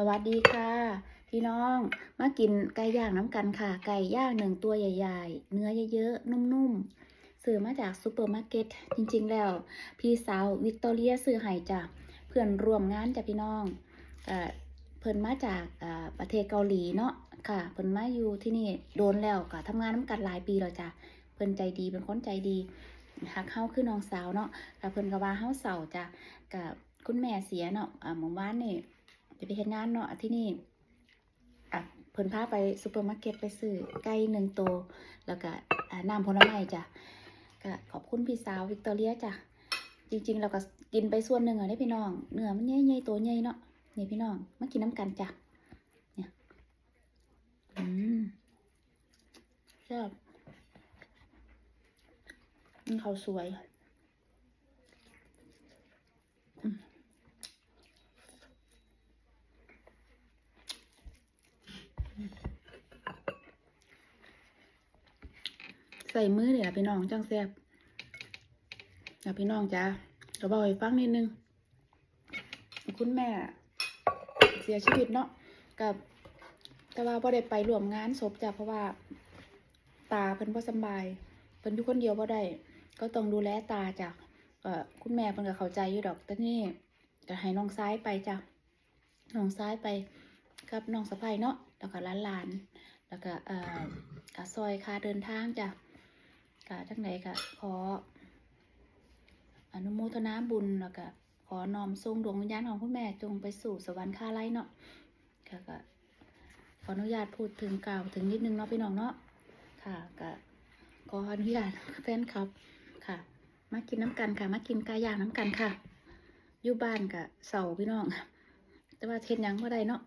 สวัสดีค่ะ พี่น้องมากินไก่ย่างน้ำกันค่ะ ไก่ย่างหนึ่งตัวใหญ่ ๆ เนื้อเยอะๆ นุ่มๆซื้อมาจากซูเปอร์มาร์เก็ตจริงๆ แล้ว พี่สาววิกตอเรียซื้อให้จ้ะเพื่อนร่วมงานจ้ะพี่น้องเพิ่นมาจากประเทศเกาหลีเนาะค่ะเพิ่นมาอยู่ที่นี่โดนแล้วก็ทำงานน้ำกันหลายปีแล้วจ้ะเพิ่นใจดีเป็นคนใจดีฮักเฮาคือน้องสาวเนาะก็เพิ่นก็ว่าเฮาเศร้าจ้ะกับคุณแม่เสียเนาะหมู่บ้านนี่ จะไปเฮ็ดงานเนาะที่นี่อะเพิ่นพาไปซูเปอร์มาร์เก็ตไปซื้อไก่หนึ่งตัวแล้วก็อ่าน้ำผลไม้จ้ะก็ขอบคุณพี่สาววิกตอเรียจ้ะจริงๆเราก็กินไปส่วนหนึ่งอะได้พี่น้องเนื้อมันใหญ่ๆตัวใหญ่เนาะนี่พี่น้องมากินน้ำกันจ้ะเนี่ยอืมชอบมันเขาสวยใส่มือเนี่ยพี่น้องจังแซ่บนะพี่น้องจ้าก็บอกให้ฟังนิดนึง คุณแม่ เสียชีวิตเนาะกับ แต่ว่าบ่ได้ไปร่วมงานศพจ้ะเพราะว่า ตาเพิ่นบ่สบายเพิ่นอยู่คนเดียวบ่ได้ก็ต้องดูแลตาจ้ะก็คุณแม่เพิ่นก็เข้าใจอยู่ดอกแต่นี่ก็ให้น้องซ้ายไปจ้ะน้องซ้ายไปกับน้องสะใภ้เนาะแล้วก็หลานๆแล้วก็เอ่อกะซอยค่าเดินทางจ้ะ กะจังใดกะขอ อนุโมทนาบุญแล้วก็ขอน้อมส่งดวงวิญญาณของคุณแม่จงไปสู่สวรรค์คาไลเนาะก็ก็ขออนุญาตพูดถึงกล่าวถึงนิดนึงเนาะพี่น้องเนาะค่ะก็ขออนุญาตแฟนคลับค่ะ มากินน้ำกันค่ะ มากินกายยางน้ำกันค่ะอยู่บ้านกะเสาพี่น้องแต่ว่าเทศยังบ่ได้เนาะ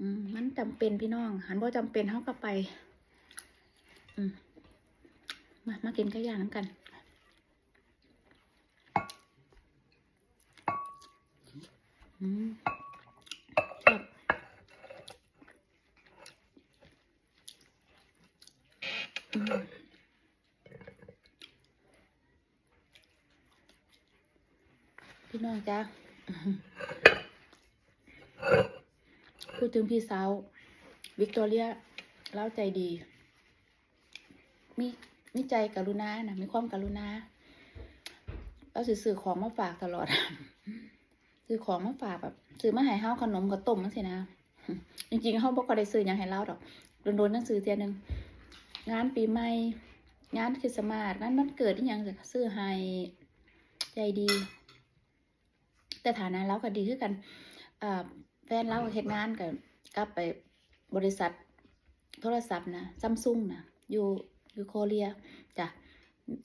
อืมมันจำเป็นพี่น้อง หันบ่จำเป็นเฮาก็ไป อืม มา มากินไก่ย่างน้ำกัน อืมชอบอืมพี่น้องจ้าพูดถึงพี่สาว วิกตอเรียเล่าใจดี มี มีใจกรุณานะมีความกรุณาเราสิซื้อของมาฝากตลอดซื้อของมาฝากแบบซื้อมาให้าขนมกับต้มจังซี่นะจริงๆเฮาบ่ค่อยได้ซื้อหยังให้เราดอกโดนๆหนังสือเทื่อหนึงงานปีใหม่งานคริสต์มาสงานวันเกิดที่ยังจะซื้อให้ใจดี แต่ฐานะเราก็ดีคือกันแฟนเราเฮ็ดงานกับกลับไปบริษัทโทรศัพท์นะซัมซุงนะอยู่ อยู่โคเรียจ้ะ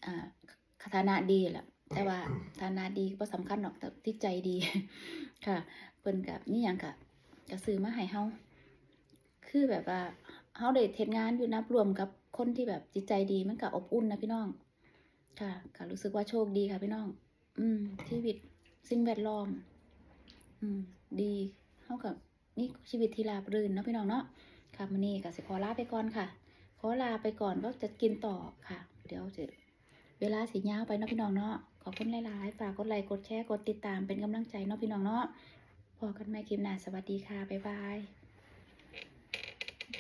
อ่าฐานะดีแหละแต่ว่าฐานะดีก็สำคัญหรอกแต่ที่ใจดีค่ะเพิ่นกับนี่ยังกะกะซื้อมาให้เฮาคือแบบว่าเฮาได้เฮ็ดงานอยู่นับรวมกับคนที่แบบจิตใจดีมันก็อบอุ่นนะพี่น้อง ค่ะก็รู้สึกว่าโชคดีค่ะพี่น้อง อืมชีวิตสิ่งแวดล้อม อืม ดีเฮากับนี่ชีวิตที่ราบรื่นเนาะพี่น้องเนาะค่ะมื้อนี้ก็สิขอลาไปก่อนค่ะ ขอลาไปก่อนก็จะกินต่อค่ะ เดี๋ยวจะเวลาสียาวไปเนาะพี่น้องเนาะขอบคุณหลายๆฝากกดไลค์กดแชร์กดติดตามเป็นกำลังใจเนาะพี่น้องเนาะพอกันใหม่คลิปหน้าสวัสดีค่ะบ๊ายบาย